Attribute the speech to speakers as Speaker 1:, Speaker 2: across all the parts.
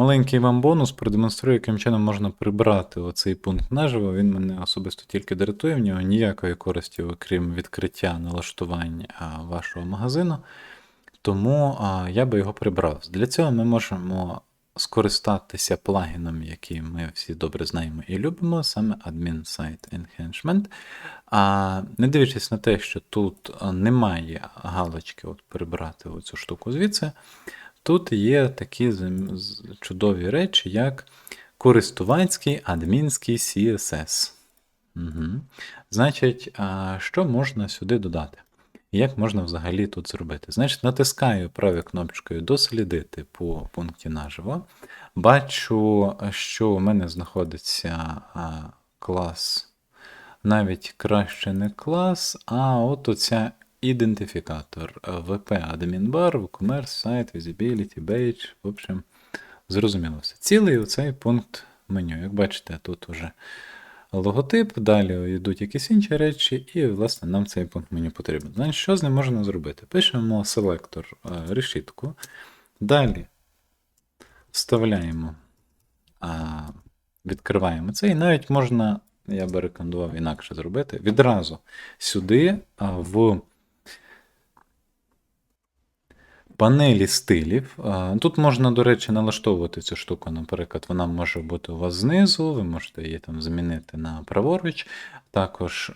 Speaker 1: Маленький вам бонус продемонструю, яким чином можна прибрати оцей пункт наживо. Він мене особисто тільки дратує, в нього ніякої користі, окрім відкриття налаштувань вашого магазину. Тому я би його прибрав. Для цього ми можемо скористатися плагіном, який ми всі добре знаємо і любимо, саме Admin Site Enhancement. А не дивлячись на те, що тут немає галочки от прибрати оцю штуку звідси, тут є такі чудові речі, як користувацький адмінський CSS. Угу. Значить, що можна сюди додати? Як можна взагалі тут зробити? Значить, натискаю правою кнопочкою дослідити по пункті наживо. Бачу, що у мене знаходиться клас, навіть краще не клас, а от оця ідентифікатор VP Admin Bar, WooCommerce, Site, Visibility, Badge. В общем, зрозуміло все. Цілий оцей пункт меню. Як бачите, тут уже логотип, далі йдуть якісь інші речі, і, власне, нам цей пункт меню потрібен. Значить, що з ним можна зробити? Пишемо селектор е, решітку. Далі вставляємо, відкриваємо це, і навіть можна, я би рекомендував інакше зробити, відразу сюди в панелі стилів. Тут можна, до речі, налаштовувати цю штуку. Наприклад, вона може бути у вас знизу, ви можете її там змінити на праворуч. Також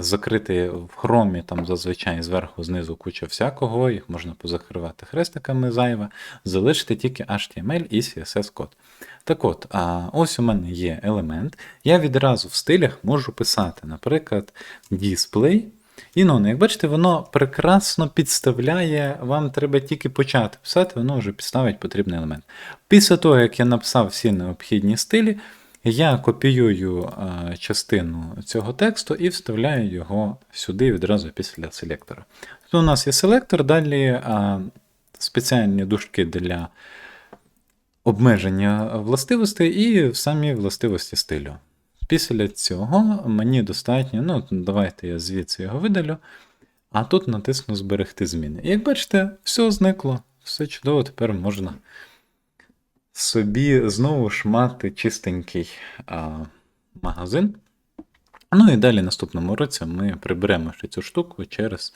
Speaker 1: закрити в хромі, там зазвичай зверху, знизу куча всякого, їх можна позакривати хрестиками зайве, залишити тільки HTML і CSS код. Так от, ось у мене є елемент. Я відразу в стилях можу писати, наприклад, display. І ну, як бачите, воно прекрасно підставляє, вам треба тільки почати писати, воно вже підставить потрібний елемент. Після того, як я написав всі необхідні стилі, я копіюю е, частину цього тексту і вставляю його сюди відразу після селектора. Тут у нас є селектор, далі е, спеціальні дужки для обмеження властивостей і самі властивості стилю. Після цього мені достатньо, ну, давайте я звідси його видалю, а тут натисну Зберегти зміни. І як бачите, все зникло, все чудово, тепер можна собі знову ж мати чистенький а, магазин. Ну і далі наступному році ми приберемо ще цю штуку через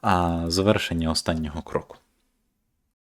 Speaker 1: а, завершення останнього кроку.